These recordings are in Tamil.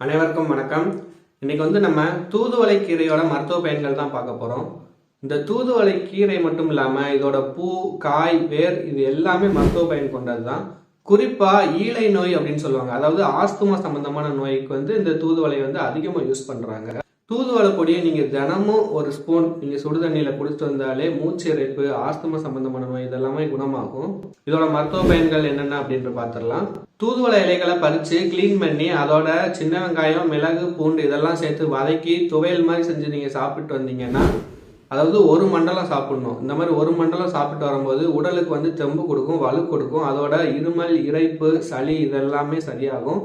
அனைவருக்கும் வணக்கம். இன்னைக்கு வந்து நம்ம தூதுவளை கீரையோட மருத்துவ பயன்கள் தான் பார்க்க போறோம். இந்த தூதுவளை கீரை மட்டும் இல்லாம இதோட பூ காய் வேர் இது எல்லாமே மருத்துவ பயன் கொண்டது தான் குறிப்பா ஈழை நோய் அப்படின்னு சொல்லுவாங்க. அதாவது ஆஸ்துமா சம்பந்தமான நோய்க்கு வந்து இந்த தூதுவளை வந்து அதிகமா யூஸ் பண்றாங்க. தூதுவளை பொடியை நீங்க தினமும் ஒரு ஸ்பூன் நீங்க சுடு தண்ணியில குடிச்சிட்டு வந்தாலே மூச்சு இறைப்பு ஆஸ்துமா சம்பந்தமான நோய் இதெல்லாமே குணமாகும். இதோட மருத்துவ பயன்கள் என்னென்ன அப்படின்ற பார்த்துடலாம் தூதுவளை இலைகளை பறித்து க்ளீன் பண்ணி அதோட சின்ன வெங்காயம் மிளகு பூண்டு இதெல்லாம் சேர்த்து வதக்கி துவையல் மாதிரி செஞ்சு நீங்கள் சாப்பிட்டு வந்தீங்கன்னா அதாவது ஒரு மண்டலம் சாப்பிடணும். இந்த மாதிரி ஒரு மண்டலம் சாப்பிட்டு வரும்போது உடலுக்கு வந்து தெம்பு கொடுக்கும் வலு கொடுக்கும். அதோட இருமல் இறைப்பு சளி இதெல்லாமே சரியாகும்.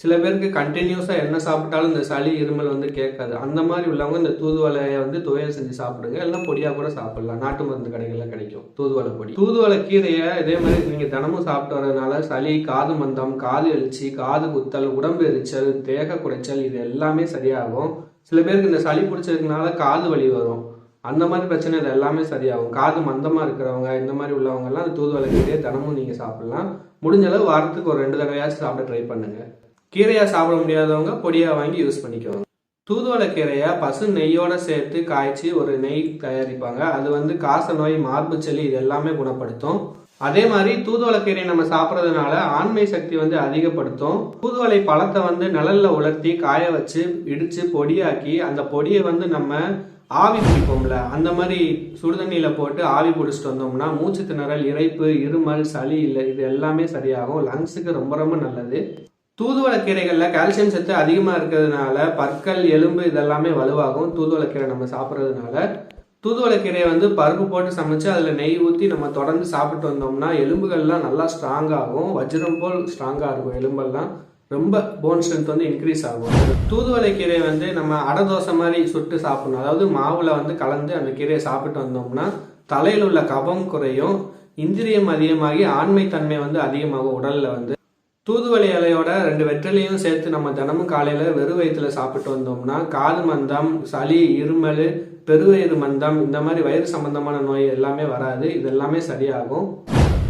சில பேருக்கு கண்டினியூஸாக என்ன சாப்பிட்டாலும் இந்த சளி இருமல் வந்து கேட்காது. அந்த மாதிரி உள்ளவங்க இந்த தூதுவளையை வந்து துவையல் செஞ்சு சாப்பிடுங்க. எல்லாம் பொடியாக கூட சாப்பிடலாம். நாட்டு மருந்து கடைகளில் கிடைக்கும் தூதுவளை பொடி. தூதுவளை கீரையை இதே மாதிரி நீங்கள் தினமும் சாப்பிட்டு வரதுனால சளி காது மந்தம் காது எழுச்சி காது குத்தல் உடம்பு எரிச்சல் தேக குடைச்சல் இது எல்லாமே சரியாகும். சில பேருக்கு இந்த சளி பிடிச்சதுனால காது வலி வரும். அந்த மாதிரி பிரச்சனை இது எல்லாமே சரியாகும். காது மந்தமாக இருக்கிறவங்க இந்த மாதிரி உள்ளவங்கெல்லாம் அந்த தூதுவளை கீரையை தினமும் நீங்கள் சாப்பிடலாம். முடிஞ்சளவு வாரத்துக்கு ஒரு ரெண்டு தடவையாச்சும் சாப்பிட ட்ரை பண்ணுங்கள் கீரையாக சாப்பிட முடியாதவங்க பொடியாக வாங்கி யூஸ் பண்ணிக்குவாங்க. தூதுவளை கீரையை பசு நெய்யோட சேர்த்து காய்ச்சி ஒரு நெய் தயாரிப்பாங்க. அது வந்து காச நோய் மார்பு சளி இது எல்லாமே குணப்படுத்தும். அதே மாதிரி தூதுவளை கீரை நம்ம சாப்பிட்றதுனால ஆண்மை சக்தி வந்து அதிகப்படுத்தும். தூதுவளை பழத்தை வந்து நிழல்ல உலர்த்தி காய வச்சு இடிச்சு பொடியாக்கி அந்த பொடியை வந்து நம்ம ஆவி பிடிப்போம்ல அந்த மாதிரி சுடுதண்ணியில் போட்டு ஆவி பிடிச்சிட்டு வந்தோம்னா மூச்சு திணறல் இறைப்பு இருமல் சளி இல்லை இது எல்லாமே சரியாகும். லங்ஸுக்கு ரொம்ப ரொம்ப நல்லது. தூதுவளை கீரைகளில் கால்சியம் சத்து அதிகமாக இருக்கிறதுனால பற்கள் எலும்பு இதெல்லாமே வலுவாகும். தூதுவளக்கீரை நம்ம சாப்பிட்றதுனால. தூதுவளை கீரையை வந்து பருப்பு போட்டு சமைச்சு அதில் நெய் ஊற்றி நம்ம தொடர்ந்து சாப்பிட்டு வந்தோம்னா எலும்புகள்லாம் நல்லா ஸ்ட்ராங்காகும் வஜ்ரம் போல் ஸ்ட்ராங்காக இருக்கும் எலும்பெல்லாம். ரொம்ப போன் ஸ்ட்ரென்த் வந்து இன்க்ரீஸ் ஆகும். தூதுவளை வந்து நம்ம அடை தோசை மாதிரி சுட்டு சாப்பிடணும். அதாவது மாவில் வந்து கலந்து அந்த கீரையை சாப்பிட்டு வந்தோம்னா தலையில் உள்ள கபம் குறையும். இந்திரியம் அதிகமாகி ஆண்மை தன்மை வந்து அதிகமாகும் உடலில் வந்து. தூதுவளி இலையோட ரெண்டு வெற்றிலையும் சேர்த்து நம்ம தினமும் காலையில் வெறும் வயிற்றுல சாப்பிட்டு வந்தோம்னா காது மந்தம் சளி இருமல் பெருவயிறு மந்தம் இந்த மாதிரி வயிறு சம்பந்தமான நோய் எல்லாமே வராது. இது எல்லாமே சரியாகும்.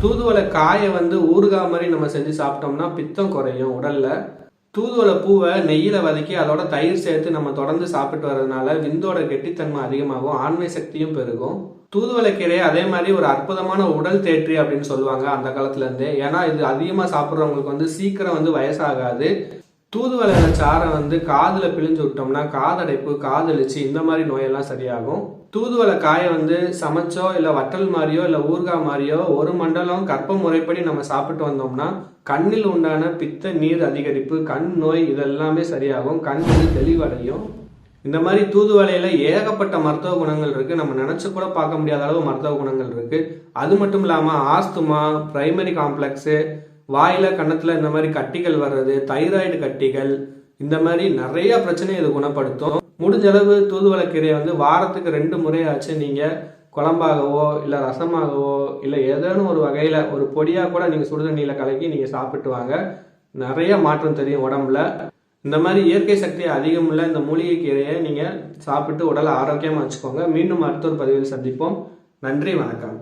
தூதுவளை காயை வந்து ஊறுகாய் மாதிரி நம்ம செஞ்சு சாப்பிட்டோம்னா பித்தம் குறையும் உடலில். தூதுவளை பூவை நெய்யில் வதக்கி அதோட தயிர் சேர்த்து நம்ம தொடர்ந்து சாப்பிட்டு வர்றதுனால விந்தோட கெட்டித்தன்மை அதிகமாகும் ஆண்மை சக்தியும் பெருகும். தூதுவளை கீரை அதே மாதிரி ஒரு அற்புதமான உடல் தேற்றி அப்படின்னு சொல்லுவாங்க அந்த காலத்துலேருந்தே ஏன்னா இது அதிகமாக சாப்பிட்றவங்களுக்கு வந்து சீக்கிரம் வந்து வயசாகாது. தூதுவளையில சாரை வந்து காதில் பிழிஞ்சு விட்டோம்னா காதடைப்பு காதழிச்சு இந்த மாதிரி நோயெல்லாம் சரியாகும். தூதுவளை காயை வந்து சமைச்சோ இல்லை வட்டல் மாதிரியோ இல்லை ஊறுகாய் மாதிரியோ ஒரு மண்டலம் கற்ப முறைப்படி நம்ம சாப்பிட்டு வந்தோம்னா கண்ணில் உண்டான பித்த நீர் அதிகரிப்பு கண் நோய் இதெல்லாமே சரியாகும். கண்கள் தெளிவடையும். இந்த மாதிரி தூதுவளையில ஏகப்பட்ட மருத்துவ குணங்கள் இருக்கு. நம்ம நினைச்சு கூட பார்க்க முடியாத அளவு மருத்துவ குணங்கள் இருக்கு. அது மட்டும் இல்லாம ஆஸ்துமா பிரைமரி காம்ப்ளெக்ஸு வாயில கன்னத்தில் இந்த மாதிரி கட்டிகள் வர்றது தைராய்டு கட்டிகள் இந்த மாதிரி நிறைய பிரச்சனை இது குணப்படுத்தும். முடிஞ்ச அளவு தூதுவளை கீரையை வந்து வாரத்துக்கு ரெண்டு முறையாச்சு நீங்க குழம்பாகவோ இல்லை ரசமாகவோ இல்லை ஏதேனும் ஒரு வகையில் ஒரு பொடியாக கூட நீங்கள் சுடுதண்ணியில் கலக்கி நீங்கள் சாப்பிட்டு வாங்க. நிறைய மாற்றம் தெரியும் உடம்புல. இந்த மாதிரி இயற்கை சக்தி அதிகம் உள்ள இந்த மூலிகை கீரையை நீங்கள் சாப்பிட்டு உடலை ஆரோக்கியமாக வச்சுக்கோங்க. மீண்டும் மருத்துவர் பதிவில் சந்திப்போம். நன்றி வணக்கம்.